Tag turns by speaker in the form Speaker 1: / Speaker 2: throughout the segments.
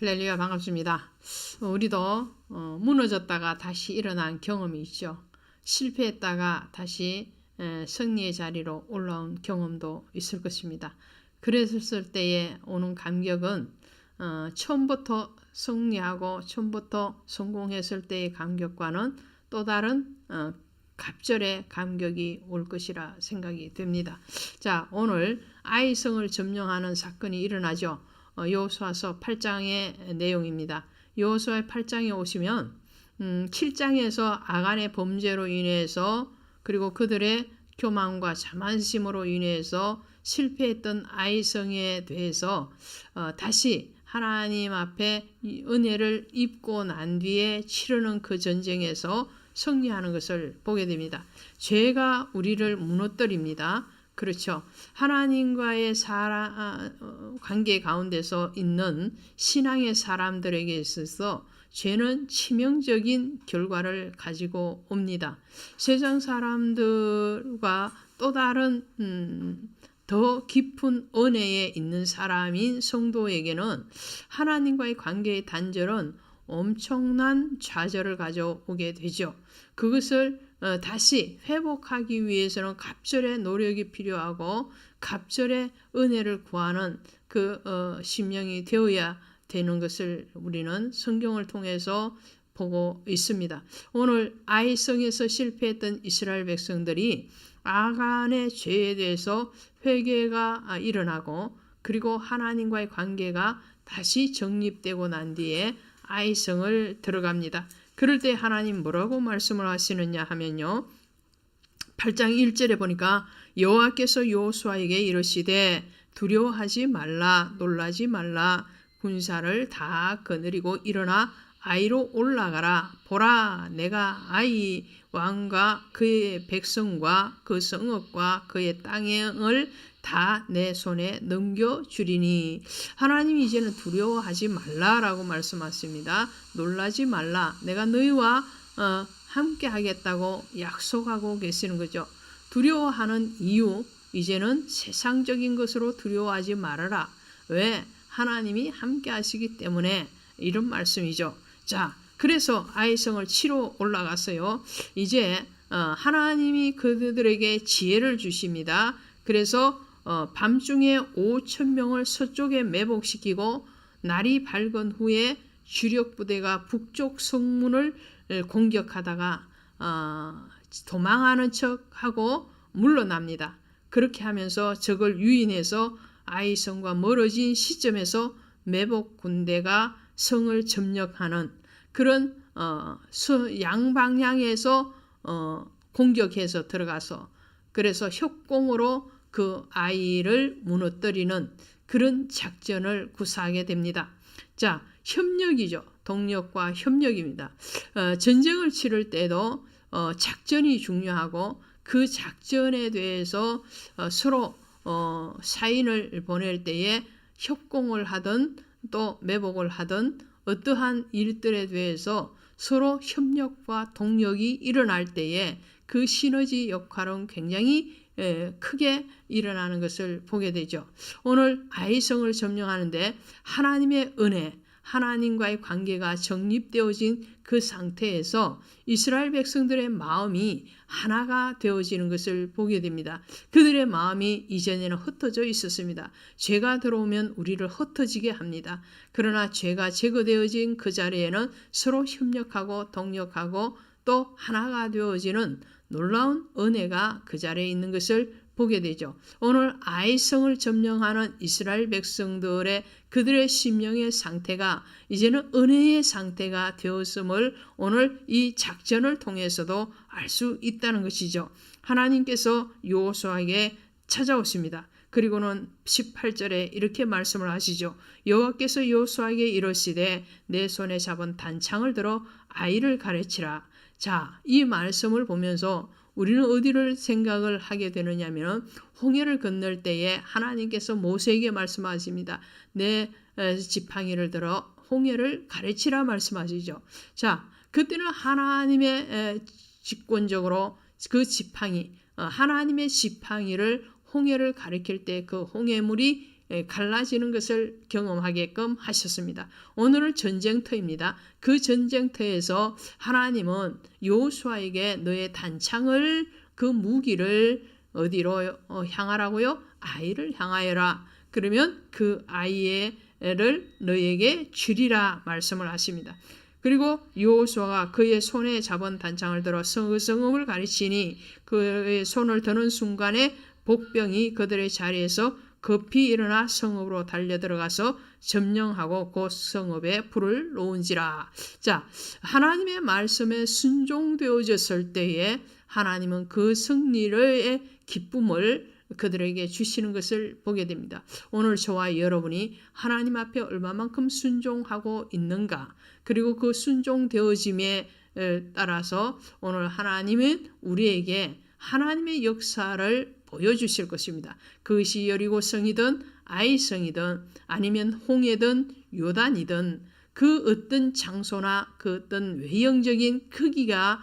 Speaker 1: 할렐루야 반갑습니다. 어, 우리도 어, 무너졌다가 다시 일어난 경험이 있죠. 실패했다가 다시 에, 승리의 자리로 올라온 경험도 있을 것입니다. 그랬을 때에 오는 감격은 어, 처음부터 승리하고 처음부터 성공했을 때의 감격과는 또 다른 어, 갑절의 감격이 올 것이라 생각이 됩니다. 자, 오늘 아이성을 점령하는 사건이 일어나죠. 어, 여호수아서 8장의 내용입니다. 여호수아 8장에 오시면 음, 7장에서 아간의 범죄로 인해서 그리고 그들의 교만과 자만심으로 인해서 실패했던 아이성에 대해서 어, 다시 하나님 앞에 은혜를 입고 난 뒤에 치르는 그 전쟁에서 승리하는 것을 보게 됩니다. 죄가 우리를 무너뜨립니다. 그렇죠. 하나님과의 사랑, 아, 어, 관계 가운데서 있는 신앙의 사람들에게 있어서 죄는 치명적인 결과를 가지고 옵니다. 세상 사람들과 또 다른 음, 더 깊은 은혜에 있는 사람인 성도에게는 하나님과의 관계의 단절은 엄청난 좌절을 가져오게 되죠. 그것을 어, 다시 회복하기 위해서는 갑절의 노력이 필요하고 갑절의 은혜를 구하는 그 어, 심령이 되어야 되는 것을 우리는 성경을 통해서 보고 있습니다. 오늘 아이성에서 실패했던 이스라엘 백성들이 아간의 죄에 대해서 회개가 아, 일어나고 그리고 하나님과의 관계가 다시 정립되고 난 뒤에 아이성을 들어갑니다. 그럴 때 하나님 뭐라고 말씀을 하시느냐 하면요. 8장 1절에 보니까 여호와께서 여호수아에게 이르시되 두려워하지 말라 놀라지 말라 군사를 다 거느리고 일어나 아이로 올라가라 보라 내가 아이 왕과 그의 백성과 그 성읍과 그의 땅을 다 내 손에 넘겨 주리니 하나님이 이제는 두려워하지 말라라고 말씀하십니다. 놀라지 말라. 내가 너희와 어, 함께 하겠다고 약속하고 계시는 거죠. 두려워하는 이유 이제는 세상적인 것으로 두려워하지 말아라. 왜? 하나님이 함께 하시기 때문에 이런 말씀이죠. 자, 그래서 아이성을 치러 올라갔어요. 이제 어, 하나님이 그들에게 지혜를 주십니다. 그래서 어, 밤중에 5천 명을 서쪽에 매복시키고 날이 밝은 후에 주력 부대가 북쪽 성문을 공격하다가 어, 도망하는 척하고 물러납니다. 그렇게 하면서 적을 유인해서 아이성과 멀어진 시점에서 매복 군대가 성을 점령하는 그런 어, 양방향에서 어, 공격해서 들어가서 그래서 협공으로 그 아이를 무너뜨리는 그런 작전을 구사하게 됩니다. 자, 협력이죠. 동력과 협력입니다. 어, 전쟁을 치를 때도 어, 작전이 중요하고 그 작전에 대해서 어, 서로 어, 사인을 보낼 때에 협공을 하든 또 매복을 하든 어떠한 일들에 대해서 서로 협력과 동력이 일어날 때에 그 시너지 역할은 굉장히 예, 크게 일어나는 것을 보게 되죠. 오늘 아이성을 점령하는데 하나님의 은혜, 하나님과의 관계가 정립되어진 그 상태에서 이스라엘 백성들의 마음이 하나가 되어지는 것을 보게 됩니다. 그들의 마음이 이전에는 흩어져 있었습니다. 죄가 들어오면 우리를 흩어지게 합니다. 그러나 죄가 제거되어진 그 자리에는 서로 협력하고 동력하고 또 하나가 되어지는 놀라운 은혜가 그 자리에 있는 것을 보게 되죠. 오늘 아이성을 점령하는 이스라엘 백성들의 그들의 심령의 상태가 이제는 은혜의 상태가 되었음을 오늘 이 작전을 통해서도 알 수 있다는 것이죠. 하나님께서 요호수아에게 찾아오십니다. 그리고는 18절에 이렇게 말씀을 하시죠. 여호와께서 요호수아에게 이르시되 내 손에 잡은 단창을 들어 아이를 가르치라. 자, 이 말씀을 보면서 우리는 어디를 생각을 하게 되느냐면 홍해를 건널 때에 하나님께서 모세에게 말씀하십니다. 내 지팡이를 들어 홍해를 가르치라 말씀하시죠. 자, 그때는 하나님의 직권적으로 그 지팡이, 어, 하나님의 지팡이를 홍해를 가리킬 때 그 홍해물이 에, 갈라지는 것을 경험하게끔 하셨습니다. 오늘은 전쟁터입니다. 그 전쟁터에서 하나님은 요수아에게 너의 단창을 그 무기를 어디로 어, 향하라고요? 아이를 향하여라. 그러면 그 아이를 너에게 주리라 말씀을 하십니다. 그리고 요호수아가 그의 손에 잡은 단창을 들어 성읍을 가르치니 그의 손을 드는 순간에 복병이 그들의 자리에서 급히 일어나 성읍으로 달려 들어가서 점령하고 곧 성읍에 불을 놓은지라. 자, 하나님의 말씀에 순종되어졌을 때에 하나님은 그 승리의 기쁨을 그들에게 주시는 것을 보게 됩니다. 오늘 저와 여러분이 하나님 앞에 얼마만큼 순종하고 있는가, 그리고 그 순종되어짐에 따라서 오늘 하나님은 우리에게 하나님의 역사를 보여주실 것입니다. 그것이 여리고 성이든 아이 성이든 아니면 홍해든 요단이든 그 어떤 장소나 그 어떤 외형적인 크기가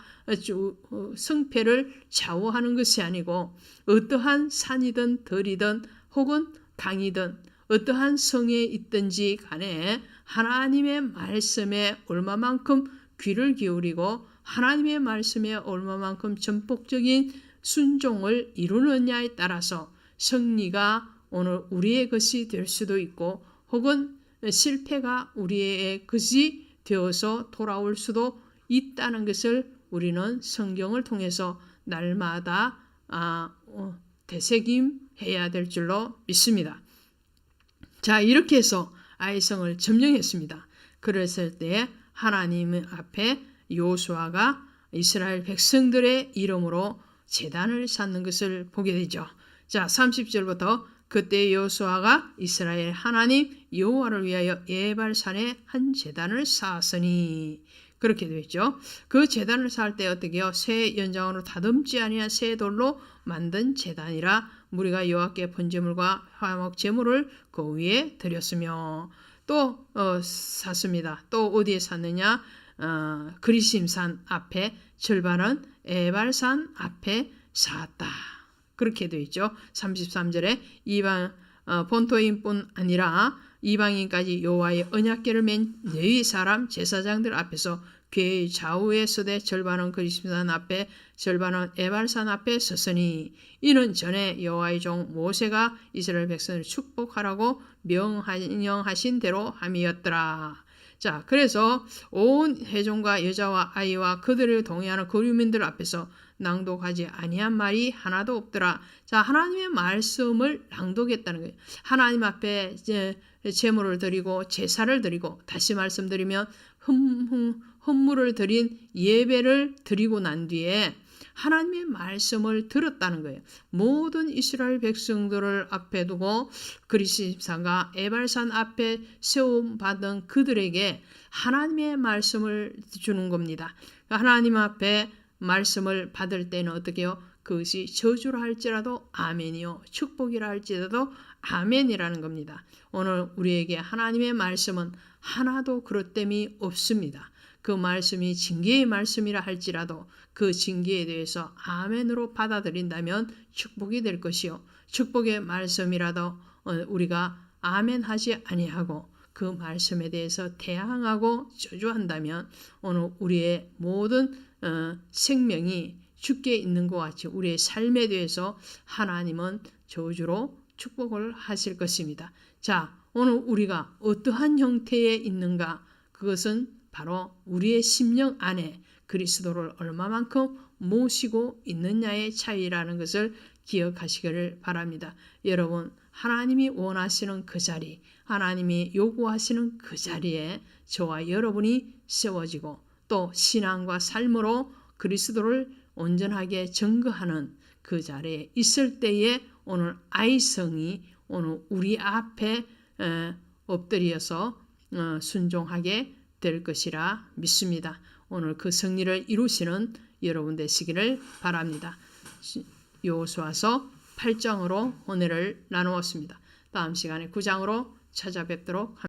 Speaker 1: 성패를 좌우하는 것이 아니고 어떠한 산이든 들이든 혹은 강이든 어떠한 성에 있든지 간에 하나님의 말씀에 얼마만큼 귀를 기울이고 하나님의 말씀에 얼마만큼 전폭적인 순종을 이루느냐에 따라서 승리가 오늘 우리의 것이 될 수도 있고 혹은 실패가 우리의 것이 되어서 돌아올 수도 있다는 것을 우리는 성경을 통해서 날마다 아, 어, 되새김해야 될 줄로 믿습니다. 자 이렇게 해서 아이성을 점령했습니다. 그랬을 때 하나님 앞에 요수아가 이스라엘 백성들의 이름으로 재단을 쌓는 것을 보게 되죠. 자 30절부터 그때 여호수아가 이스라엘 하나님 여호와를 위하여 예발산에 한 제단을 쌓았으니 그렇게 되죠. 그 제단을 쌓을 때 어떻게요? 새 연장으로 다듬지 아니한 새 돌로 만든 제단이라 무리가 여호와께 번제물과 화목 제물을 그 위에 드렸으며 또 어, 샀습니다. 또 어디에 샀느냐? 어, 그리심산 앞에 절반은 에발산 앞에 샀다. 그렇게 되어 있죠. 33절에 이방 어, 본토인뿐 아니라 이방인까지 여호와의 언약궤를 맨 레위 사람 제사장들 앞에서 괴의 좌우에 서대 절반은 그리스도산 앞에 절반은 에발산 앞에 섰으니 이는 전에 여호와의 종 모세가 이스라엘 백성을 축복하라고 명령하신 대로 함이었더라. 자, 그래서 온 회종과 여자와 아이와 그들을 동의하는 거류민들 앞에서 낭독하지 아니한 말이 하나도 없더라. 자, 하나님의 말씀을 낭독했다는 거예요. 하나님 앞에 이제 제물을 드리고 제사를 드리고 다시 말씀드리면 흠, 흠물을 드린 예배를 드리고 난 뒤에 하나님의 말씀을 들었다는 거예요. 모든 이스라엘 백성들을 앞에 두고 그리스도가 에발산 앞에 세움 받은 그들에게 하나님의 말씀을 주는 겁니다. 하나님 앞에 말씀을 받을 때는 어떻게요? 그것이 저주라 할지라도 아멘이요 축복이라 할지라도 아멘이라는 겁니다. 오늘 우리에게 하나님의 말씀은 하나도 그릇됨이 없습니다. 그 말씀이 징계의 말씀이라 할지라도 그 징계에 대해서 아멘으로 받아들인다면 축복이 될 것이요. 축복의 말씀이라도 어, 우리가 아멘하지 아니하고 그 말씀에 대해서 대항하고 저주한다면 오늘 우리의 모든 어, 생명이 죽게 있는 것 같이 우리의 삶에 대해서 하나님은 저주로 축복을 하실 것입니다. 자, 오늘 우리가 어떠한 형태에 있는가? 그것은 바로 우리의 심령 안에 그리스도를 얼마만큼 모시고 있느냐의 차이라는 것을 기억하시기를 바랍니다. 여러분, 하나님이 원하시는 그 자리, 하나님이 요구하시는 그 자리에 저와 여러분이 세워지고 또 신앙과 삶으로 그리스도를 온전하게 증거하는 그 자리에 있을 때에 오늘 아이성이 오늘 우리 앞에 엎드려서 어, 순종하게 될 것이라 믿습니다. 오늘 그 승리를 이루시는 여러분 되시기를 바랍니다. 요수와서 8장으로 오늘을 나누었습니다. 다음 시간에 9장으로 찾아뵙도록 합니다.